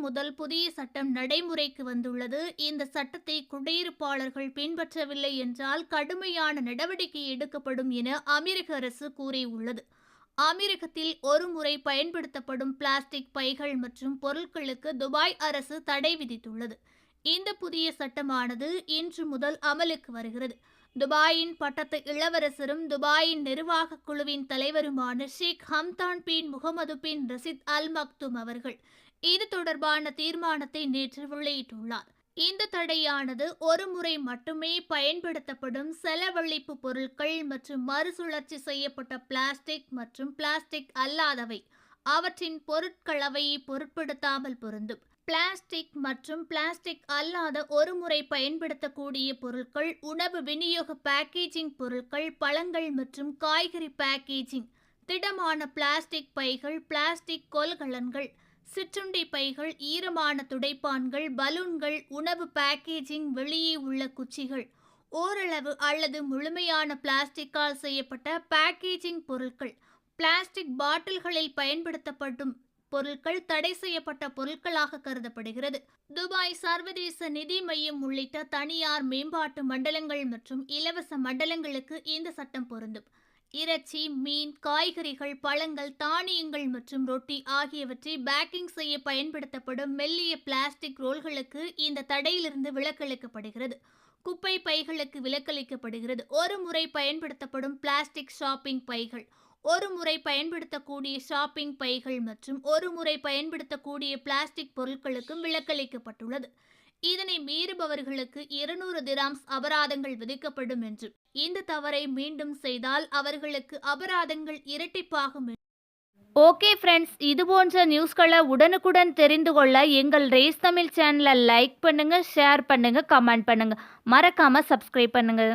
முதல் புதிய சட்டம் நடைமுறைக்கு வந்துள்ளது. இந்த சட்டத்தை குடியிருப்பாளர்கள் பின்பற்றவில்லை என்றால் கடுமையான நடவடிக்கை எடுக்கப்படும் என அமெரிக்க அரசு கூறியுள்ளது. அமெரிக்கத்தில் ஒரு முறை பயன்படுத்தப்படும் பிளாஸ்டிக் பைகள் மற்றும் பொருட்களுக்கு துபாய் அரசு தடை விதித்துள்ளது. இந்த புதிய சட்டமானது இன்று முதல் அமலுக்கு வருகிறது. துபாயின் பட்டத்து இளவரசரும் துபாயின் நிர்வாகக் குழுவின் தலைவருமான ஷேக் ஹம்தான் பின் முகமது பின் ரசித் அல் மக்தும் அவர்கள் இது தொடர்பான தீர்மானத்தை நேற்று வெளியிட்டுள்ளார். இந்த தடையானது ஒரு முறை மட்டுமே பயன்படுத்தப்படும் செலவழிப்பு பொருட்கள் மற்றும் மறுசுழற்சி செய்யப்பட்ட பிளாஸ்டிக் மற்றும் பிளாஸ்டிக் அல்லாதவை. அவற்றின் பொருட்களவையை பொருட்படுத்தாமல் பொருந்தும். பிளாஸ்டிக் மற்றும் பிளாஸ்டிக் அல்லாத ஒருமுறை பயன்படுத்தக்கூடிய பொருட்கள் உணவு விநியோக பேக்கேஜிங் பொருட்கள் பழங்கள் மற்றும் காய்கறி பேக்கேஜிங் திடமான பிளாஸ்டிக் பைகள் பிளாஸ்டிக் கொள்கலன்கள் சிற்றுண்டி பைகள் ஈரமான துடைப்பான்கள் பலூன்கள் உணவு பேக்கேஜிங் வெளியே உள்ள குச்சிகள் ஓரளவு அல்லது முழுமையான பிளாஸ்டிக்கால் செய்யப்பட்ட பேக்கேஜிங் பொருட்கள் பிளாஸ்டிக் பாட்டில்களில் பயன்படுத்தப்படும் பொருட்கள் தடை செய்யப்பட்ட பொருட்களாக கருதப்படுகிறது. துபாய் சர்வதேச நிதி மையம் உள்ளிட்ட தனியார் மேம்பாட்டு மண்டலங்கள் மற்றும் இலவச மண்டலங்களுக்கு இந்த சட்டம் பொருந்தும். இறைச்சி மீன் காய்கறிகள் பழங்கள் தானியங்கள் மற்றும் ரொட்டி ஆகியவற்றை பேக்கிங் செய்ய பயன்படுத்தப்படும் மெல்லிய பிளாஸ்டிக் ரோல்களுக்கு இந்த தடையிலிருந்து விலக்களிக்கப்படுகிறது. குப்பை பைகளுக்கு விலக்களிக்கப்படுகிறது. ஒரு முறை பயன்படுத்தப்படும் பிளாஸ்டிக் ஷாப்பிங் பைகள் ஒரு முறை பயன்படுத்தக்கூடிய ஷாப்பிங் பைகள் மற்றும் ஒரு முறை பயன்படுத்தக்கூடிய பிளாஸ்டிக் பொருட்களுக்கும் விலக்களிக்கப்பட்டுள்ளது. இதனை மீறுபவர்களுக்கு இருநூறு திராம்ஸ் அபராதங்கள் விதிக்கப்படும் என்று இந்த தவறை மீண்டும் செய்தால் அவர்களுக்கு அபராதங்கள் இரட்டிப்பாகும் என்றும். ஓகே ஃப்ரெண்ட்ஸ் இது போன்ற நியூஸ்களை உடனுக்குடன் தெரிந்து கொள்ள எங்கள் ரேஸ் தமிழ் சேனலை லைக் பண்ணுங்கள் ஷேர் பண்ணுங்கள் கமெண்ட் பண்ணுங்கள் மறக்காமல் சப்ஸ்கிரைப் பண்ணுங்கள்